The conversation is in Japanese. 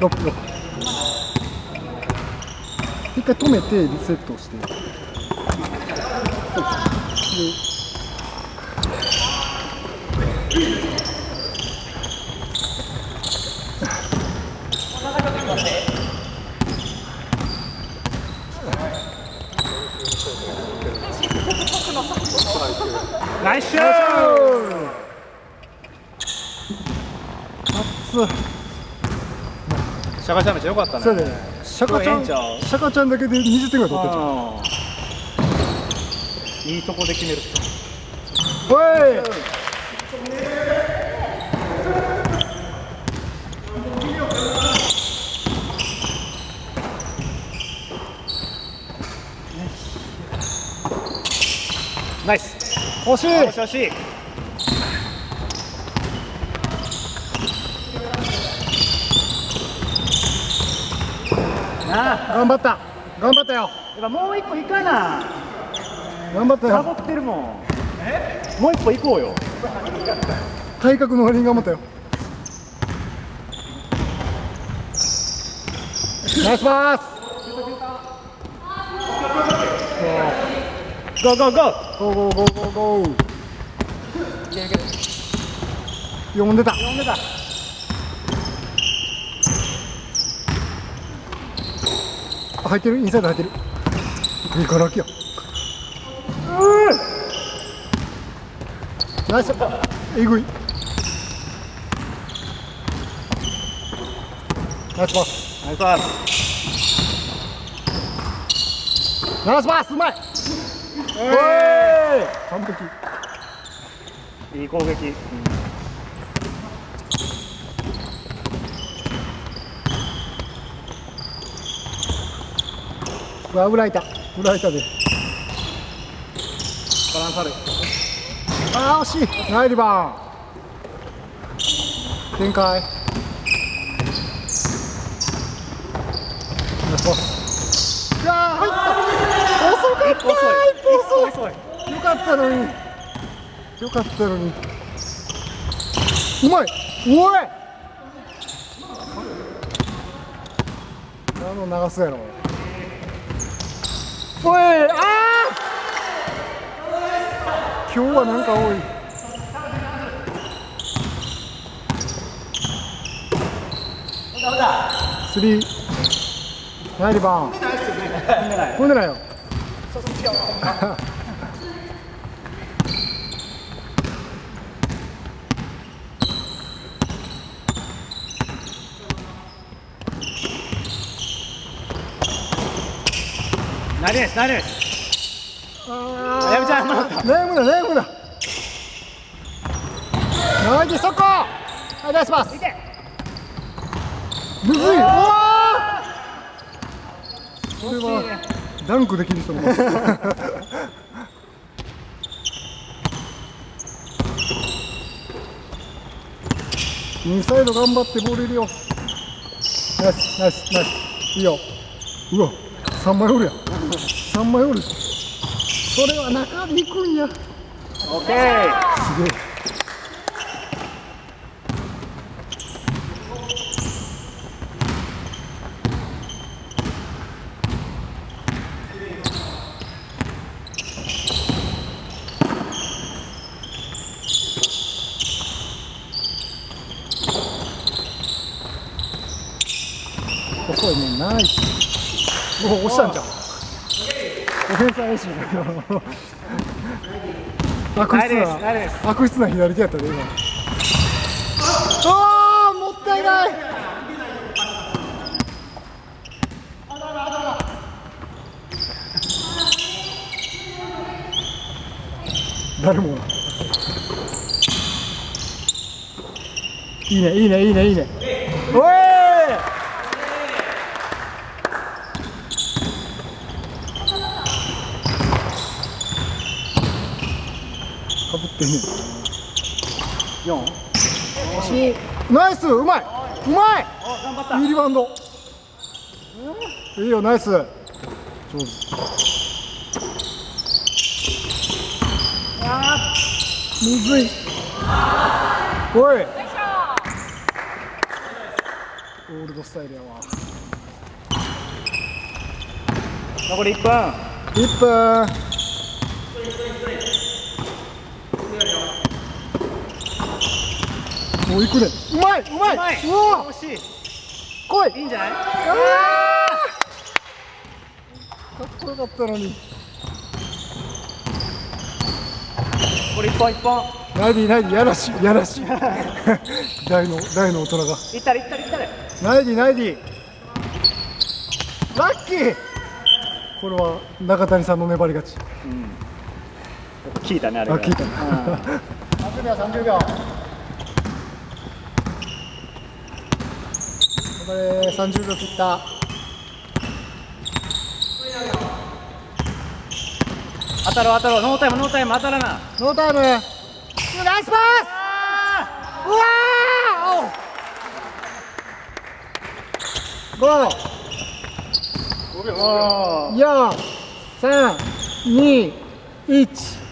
ロックロック一回止めてリセットして。でナイスシュー熱っシャカシャめっちゃ良かったね。そうだね。シャカちゃんシャカちゃんだけで20点ぐらい取ってんじゃん。あーいいとこで決めるおい！ナイス。惜しい。よし。よな。あ頑張った。頑張ったよ。やっぱもう一個いかな。頑張ったよ。サボってるもん。もう一個行こうよ。体格の割に頑張ったよ。ナイスパスゴーゴーゴーゴーゴーゴー。ゴーゴー呼んでた。呼んでた入ってる？インサイド入ってる。いいからきよナイス。えぐい。ナイスパス。ナイスパス。ナイスパスうまい。え完璧。いい攻撃、うわ裏いた。裏いたで。バランス悪いあー惜しい。ナイリバーン。展開。ナイスパスいやー入った遅かった一個遅い。一歩遅い。遅い。よかったのに。よかったのに。うまい。おいあの流すやろ。おいあー！今日はなんか多い。スリー。ナイリバーン。飛んで ない。よ ナイスナイス。あやめちゃうまだ悩むな悩むなナイスそこはいナイスパスむずい。うわー。これはダンクできる人もいますインサイド頑張ってボール入れよう。ナイスナイスナイス。いいよ。うわ3枚おるやん3枚おるそれは中で行くんや。オッケーすげえ。遅いねんナイス。もう押したんじゃんオフェンス怪しいな悪質な悪質な左手やったで今。あーもったいない。誰も。いいねいいねいいねいいねおいかぶってんね四。惜しいナイスうまい。うまい。いいリバウンド。いいよナイス。上手。むずい。おい。オールドスタイルやわ。残り1分。1分もう行くねうまいうまい。うまい。うわ。惜しい。来い。いいんじゃない？かっこよかったのに。残り1本1本。ナイディナイディやらしいやらしい。大の大の大人が。いったれいったれいったれナイディナイディ。ラッキー。これは中谷さんの粘り勝ち。聞いたねあれが。あ聞いたうん。30秒30秒頑張れ30秒切った。当たろう当たろう。ノータイムノータイム当たらなノータイム。ナイスパス。うわー。お5秒おー。4、3、2、1。